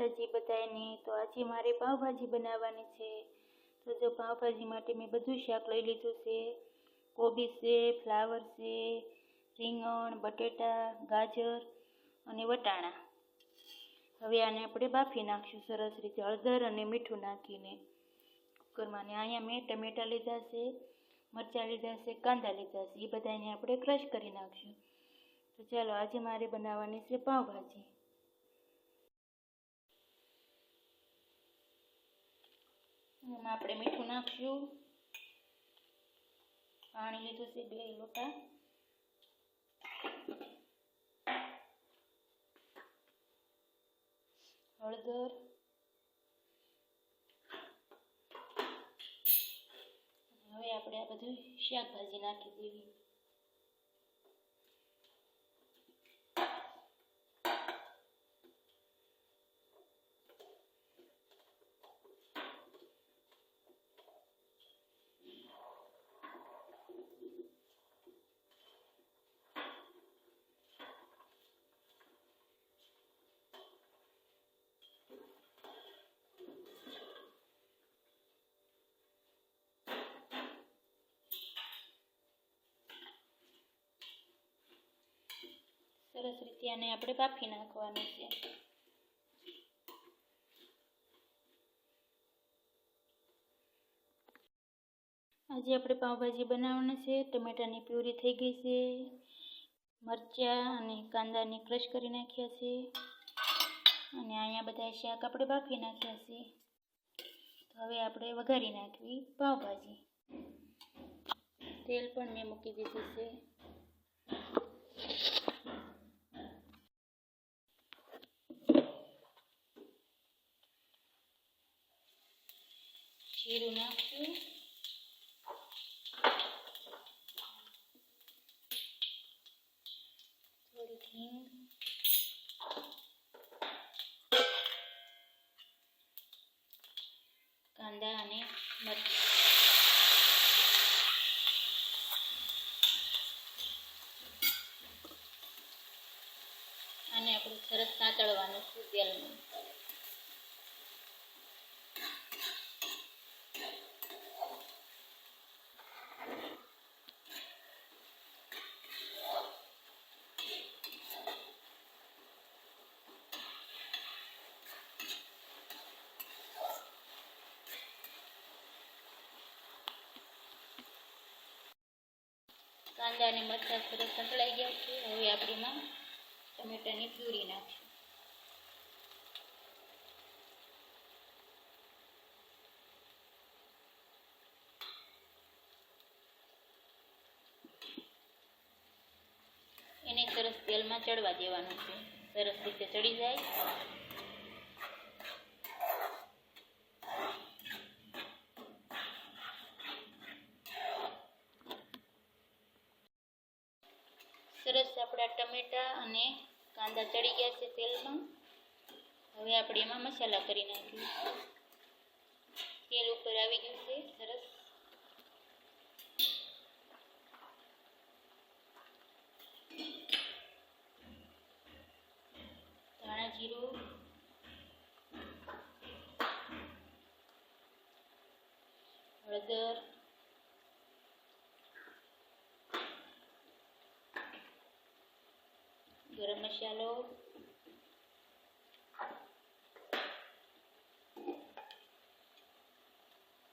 માતાજી બધાને તો આજે મારે પાવભાજી બનાવવાની છે. તો જો પાવભાજી માટે મેં બધું શાક લઈ લીધું છે. કોબી છે, ફ્લાવર છે, રીંગણ, બટેટા, ગાજર અને વટાણા. હવે આને આપણે બાફી નાખશું સરસ રીતે હળદર અને મીઠું નાખીને કુકરમાં ને અહીંયા મેં ટમેટાં લીધા છે, મરચાં લીધા છે, કાંદા લીધા છે. એ બધાને આપણે ક્રશ કરી નાખશું. તો ચાલો, આજે મારે બનાવવાની છે પાવભાજી. એમાં આપણે મીઠું નાખશું પાણી લીધું છે બે લોટા. હળદર. હવે આપણે આ બધું શાકભાજી નાખી દેવી. સરસ રીતે આને આપણે બાફી નાખવાનું છે. આજે આપણે પાઉંભાજી બનાવવાની છે, ટમેટાની પ્યુરી થઈ ગઈ છે, મરચાં અને કાંદાને ક્રશ કરી નાખ્યા છે, અને અહીંયા બધા શાક આપણે બાફી નાખ્યા છે. તો હવે આપણે વઘારી નાખવી પાવભાજી તેલ પણ મેં મૂકી દીધું છે. જીરું નાખશું થોડી હિંગ કાંદા અને મરચાં આને આપણે સરસ સાંતળવાનું છે તેલમાં કાંદા અને મરચાં સરસ સંકળાઈ ગયા છે. હવે આપણે એમાં ટમેટાની પ્યુરી નાખીશું. એને સરસ તેલમાં ચડવા દેવાનું છે. સરસ રીતે ચડી જાય. સરસ આપણા ટમેટા અને કાંદા ચડી ગયા છે તેલમાં. હવે આપણે એમાં મસાલા કરી નાખીએ. તેલ ઉપર આવી ગયું છે, સરસ. ધાણા જીરું. હળદર. મસાલો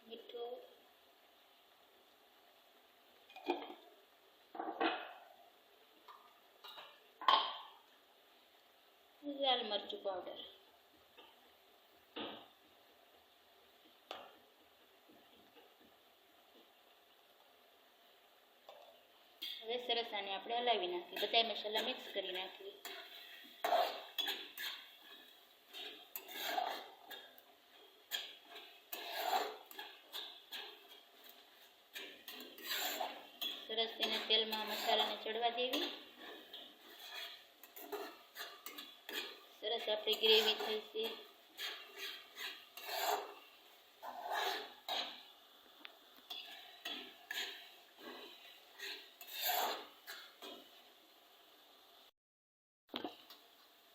મીઠું. લાલ મરચું પાવડર હવે સરસ આને આપણે હલાવી નાખીએ. બધા મસાલા મિક્સ કરી નાખીએ. સરસ તેને તેલમાં મસાલાને ચડવા દેવી. સરસ આપણી ગ્રેવી થઈ છે.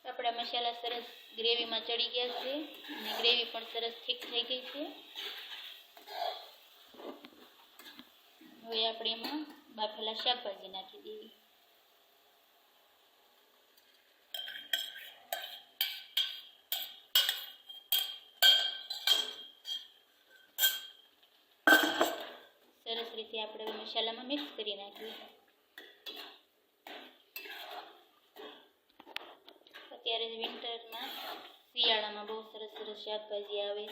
આપણા મસાલા સરસ ગ્રેવીમાં ચડી ગયા છે અને ગ્રેવી પણ સરસ ઠીક થઈ ગઈ છે. હવે આપણે એમાં બાફેલા શાકભાજી નાખી દઈએ સરસ રીતે આપણે મસાલામાં મિક્સ કરી નાખીએ અત્યારે વિન્ટરમાં શિયાળામાં બહુ સરસ સરસ શાકભાજી આવે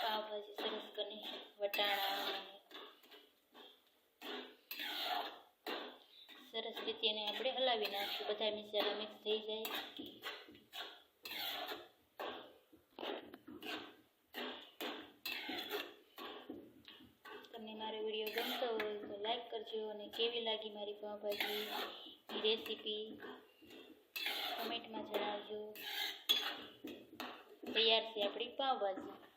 પાવભાજી સરસ કરીને વટાણા સરસ રીતે એને આપણે હલાવી નાખીશું. બધા મિક્સર મિક્સ થઈ જાય. તમને મારો વીડિયો ગમતો હોય તો લાઈક કરજો અને કેવી લાગી મારી પાવભાજી? રેસીપી કમેન્ટમાં જણાવજો. તૈયાર છે આપણી પાવભાજી.